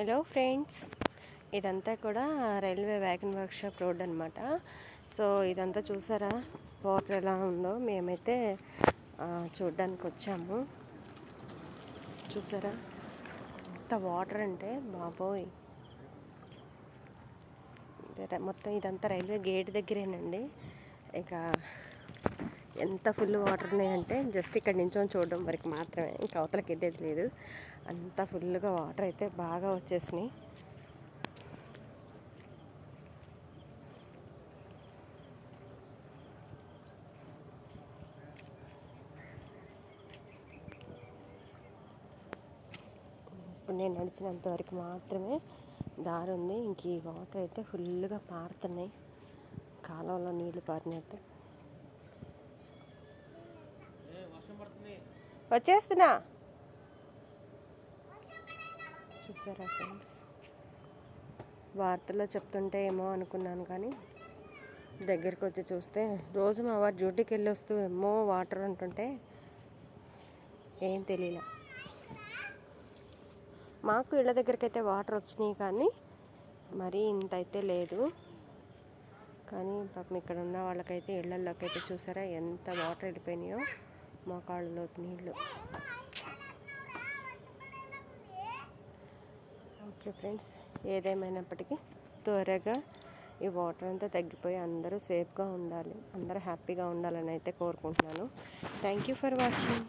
Hello friends ఇదంతా కూడా railway wagon workshop road అనమాట సో ఇదంతా చూసారా? వాటర్ ఎలా ఉందో మేమైతే చూడడానికి చూడ్డానికి వచ్చాము. చూసారా? ఎంత వాటర్ అంటే బాబోయ్. మొత్తం ఇదంతా రైల్వే గేట్ దగ్గరేనండి. ఇక ఎంత ఫుల్ వాటర్ ఉన్నాయంటే జస్ట్ ఇక్కడ నించొని చూడడం వరకు మాత్రమే. ఇంకా అవతలకి వెళ్ళేది లేదు. అంత ఫుల్గా వాటర్ అయితే బాగా వచ్చేసినాయి. ఇప్పుడు నేను నడిచినంత వరకు మాత్రమే దారి ఉంది. ఇంక ఈ వాటర్ అయితే ఫుల్గా పారుతున్నాయి. కాలంలో నీళ్ళు పారినట్టు. వచ్చేస్తున్నా. చూసారా ఫ్రెండ్స్? వార్తల్లో చెప్తుంటే ఏమో అనుకున్నాను కానీ దగ్గరికి వచ్చి చూస్తే రోజు మా వారు డ్యూటీకి వెళ్ళి వస్తూ ఏమో వాటర్ అంటుంటే ఏం తెలియలే మాకు ఇళ్ళ దగ్గరికి అయితే వాటర్ వచ్చినాయి కానీ మరీ ఇంత అయితే లేదు. కానీ పాపం ఇక్కడ ఉన్న వాళ్ళకైతే ఇళ్ళల్లోకి అయితే చూసారా ఎంత వాటర్ వెళ్ళిపోయినాయో. మోకాళ్ళలో నీళ్ళు. ఓకే ఫ్రెండ్స్ ఏదేమైనప్పటికీ త్వరగా ఈ వాటర్ అంతా తగ్గిపోయి అందరూ సేఫ్గా ఉండాలి అందరూ హ్యాపీగా ఉండాలని అయితే కోరుకుంటున్నాను. Thank you for watching.